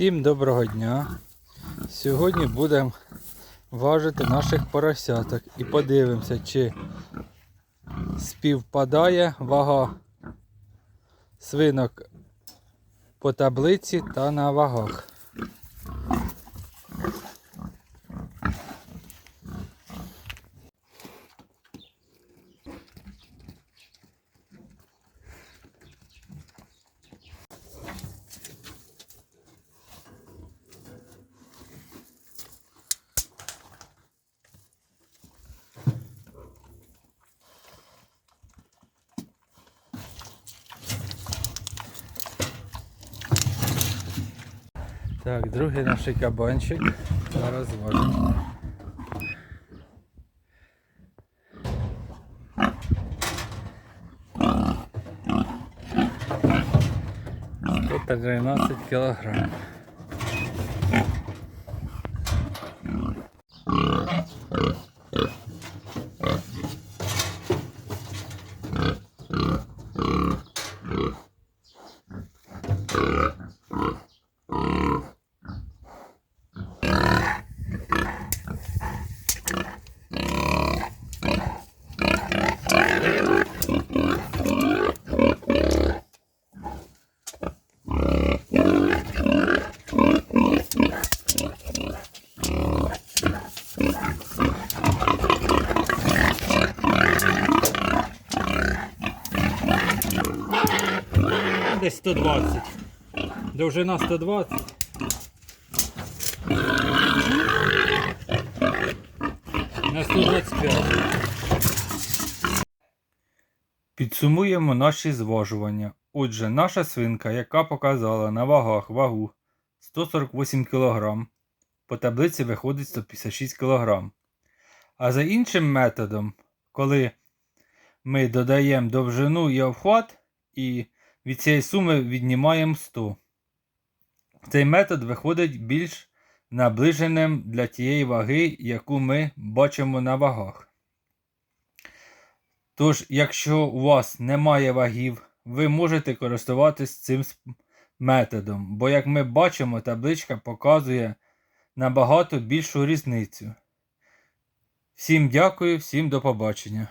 Всім доброго дня. Сьогодні будемо важити наших поросяток і подивимося, чи співпадає вага свинок по таблиці та на вагах. Так, другий наш кабанчик. Зараз важимо. Сто тринадцять кілограм. Десь 120. Довжина 120. На 125. Підсумуємо наші зважування. Отже, наша свинка, яка показала на вагах вагу 148 кг, по таблиці виходить 156 кг. А за іншим методом, коли ми додаємо довжину і обхват, і від цієї суми віднімаємо 100. Цей метод виходить більш наближеним для тієї ваги, яку ми бачимо на вагах. Тож, якщо у вас немає вагів, ви можете користуватись цим методом, бо, як ми бачимо, табличка показує набагато більшу різницю. Всім дякую, всім до побачення.